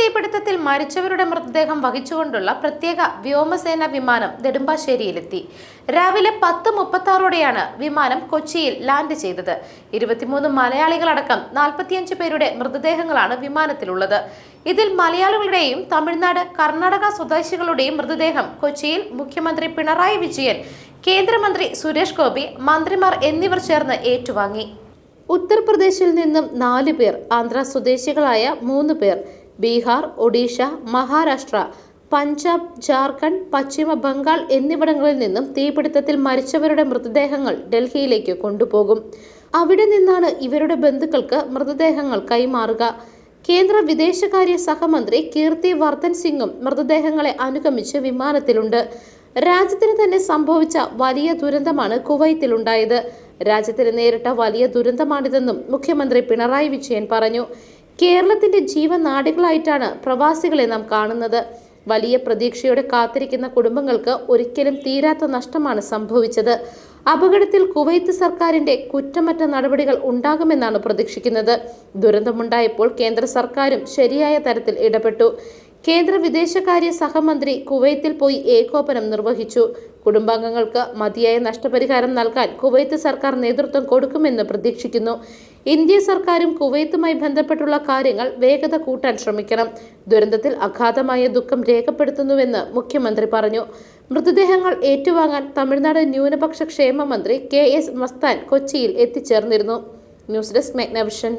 തീപിടുത്തത്തിൽ മരിച്ചവരുടെ മൃതദേഹം വഹിച്ചുകൊണ്ടുള്ള പ്രത്യേക വ്യോമസേന വിമാനം നെടുമ്പാശ്ശേരിയിലെത്തി. രാവിലെ പത്ത് മുപ്പത്താറോടെയാണ് വിമാനം കൊച്ചിയിൽ ലാൻഡ് ചെയ്തത്. ഇരുപത്തിമൂന്ന് മലയാളികളടക്കം നാൽപ്പത്തിയഞ്ച് പേരുടെ മൃതദേഹങ്ങളാണ് വിമാനത്തിലുള്ളത്. ഇതിൽ മലയാളികളുടെയും തമിഴ്നാട് കർണാടക സ്വദേശികളുടെയും മൃതദേഹം കൊച്ചിയിൽ മുഖ്യമന്ത്രി പിണറായി വിജയൻ കേന്ദ്രമന്ത്രി സുരേഷ് ഗോപി മന്ത്രിമാർ എന്നിവർ ചേർന്ന് ഏറ്റുവാങ്ങി. ഉത്തർപ്രദേശിൽ നിന്നും നാല് പേർ ആന്ധ്ര സ്വദേശികളായ മൂന്ന് പേർ ബീഹാർ ഒഡീഷ മഹാരാഷ്ട്ര പഞ്ചാബ് ജാർഖണ്ഡ് പശ്ചിമ ബംഗാൾ എന്നിവിടങ്ങളിൽ നിന്നും തീപിടുത്തത്തിൽ മരിച്ചവരുടെ മൃതദേഹങ്ങൾ ഡൽഹിയിലേക്ക് കൊണ്ടുപോകും. അവിടെ നിന്നാണ് ഇവരുടെ ബന്ധുക്കൾക്ക് മൃതദേഹങ്ങൾ കൈമാറുക. കേന്ദ്ര വിദേശകാര്യ സഹമന്ത്രി കീർത്തി വർദ്ധൻ സിംഗും മൃതദേഹങ്ങളെ അനുഗമിച്ച് വിമാനത്തിലുണ്ട്. രാജ്യത്തിന് തന്നെ സംഭവിച്ച വലിയ ദുരന്തമാണ് കുവൈത്തിലുണ്ടായത്. രാജ്യത്തിന് നേരിട്ട വലിയ ദുരന്തമാണിതെന്നും മുഖ്യമന്ത്രി പിണറായി വിജയൻ പറഞ്ഞു. കേരളത്തിന്റെ ജീവനാടികളായിട്ടാണ് പ്രവാസികളെ നാം കാണുന്നത്. വലിയ പ്രതീക്ഷയോടെ കാത്തിരിക്കുന്ന കുടുംബങ്ങൾക്ക് ഒരിക്കലും തീരാത്ത നഷ്ടമാണ് സംഭവിച്ചത്. അപകടത്തിൽ കുവൈത്ത് സർക്കാരിന്റെ കുറ്റമറ്റ നടപടികൾ ഉണ്ടാകുമെന്നാണ് പ്രതീക്ഷിക്കുന്നത്. ദുരന്തമുണ്ടായപ്പോൾ കേന്ദ്ര സർക്കാരും ശരിയായ തരത്തിൽ ഇടപെട്ടു. കേന്ദ്ര വിദേശകാര്യ സഹമന്ത്രി കുവൈത്തിൽ പോയി ഏകോപനം നിർവഹിച്ചു. കുടുംബാംഗങ്ങൾക്ക് മതിയായ നഷ്ടപരിഹാരം നൽകാൻ കുവൈത്ത് സർക്കാർ നേതൃത്വം കൊടുക്കുമെന്ന് പ്രതീക്ഷിക്കുന്നു. ഇന്ത്യ സർക്കാരും കുവൈത്തുമായി ബന്ധപ്പെട്ടുള്ള കാര്യങ്ങൾ വേഗത കൂട്ടാൻ ശ്രമിക്കണം. ദുരന്തത്തിൽ അഗാധമായ ദുഃഖം രേഖപ്പെടുത്തുന്നുവെന്ന് മുഖ്യമന്ത്രി പറഞ്ഞു. മൃതദേഹങ്ങൾ ഏറ്റുവാങ്ങാൻ തമിഴ്നാട് ന്യൂനപക്ഷ ക്ഷേമ മന്ത്രി കെ എസ് മസ്താൻ കൊച്ചിയിൽ എത്തിച്ചേർന്നിരുന്നു. News desk മെഗ്നവിഷൻ